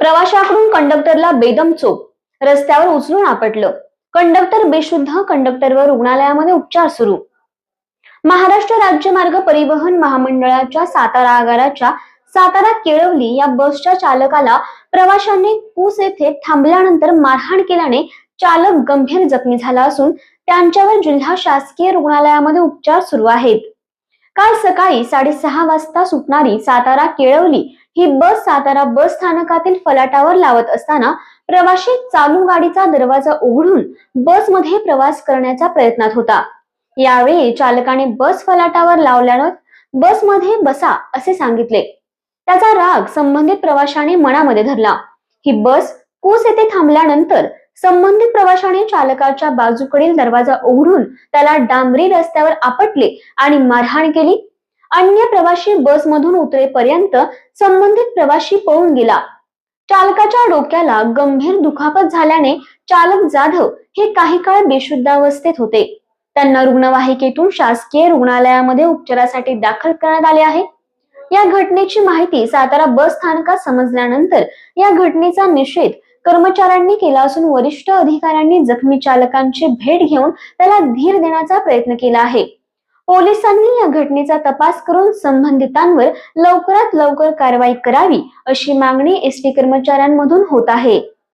प्रवाशाकडून कंडक्टरला बेदम चोप. रस्त्यावर उचलून आपटलं. कंडक्टर बेशुद्ध कंडक्टरवर रुग्णालयामध्ये उपचार सुरू. महाराष्ट्र राज्य मार्ग परिवहन महामंडळाच्या सातारा आगाराच्या सातारा केळवली या बसच्या चालकाला प्रवाशांनी पूस येथे थांबल्यानंतर मारहाण केल्याने चालक गंभीर जखमी झाला असून त्यांच्यावर जिल्हा शासकीय रुग्णालयामध्ये उपचार सुरू आहेत. काल सकाळी साडेसहा वाजता सुटणारी सातारा केळवली ही बस सातारा बस स्थानकातील फलाटावर लावत असताना प्रवाशी चालू गाडीचा दरवाजा उघडून बसमध्ये प्रवास करण्याच्या प्रयत्नात होता. यावेळी चालकाने बस फलाटावर लावल्यानं बसमध्ये बसा असे सांगितले. त्याचा राग संबंधित प्रवाशाने मनामध्ये धरला. ही बस कोस येथे थांबल्यानंतर संबंधित प्रवाशाने चालकाच्या बाजूकडील दरवाजा उघडून त्याला डांबरी रस्त्यावर आपटले आणि मारहाण केली. अन्य प्रवाशी बसमधून उतरेपर्यंत संबंधित प्रवाशी पळून गेला. चालकाच्या डोक्याला गंभीर दुखापत झाल्याने चालक जाधव हे काही काळ बेशुद्धावस्थेत होते. त्यांना रुग्णवाहिकेतून शासकीय रुग्णालयामध्ये उपचारासाठी दाखल करण्यात आले आहे. या घटनेची माहिती सातारा बस स्थानकात समजल्यानंतर या घटनेचा निषेध कर्मचाऱ्यांनी केला असून वरिष्ठ अधिकाऱ्यांनी जखमी चालकांची भेट घेऊन त्याला धीर देण्याचा प्रयत्न केला आहे. पोलिसांनी या घटनेचा तपास करून संबंधितांवर लवकरात लवकर कारवाई करावी अशी मागणी एस टी कर्मचाऱ्यांमधून होत आहे.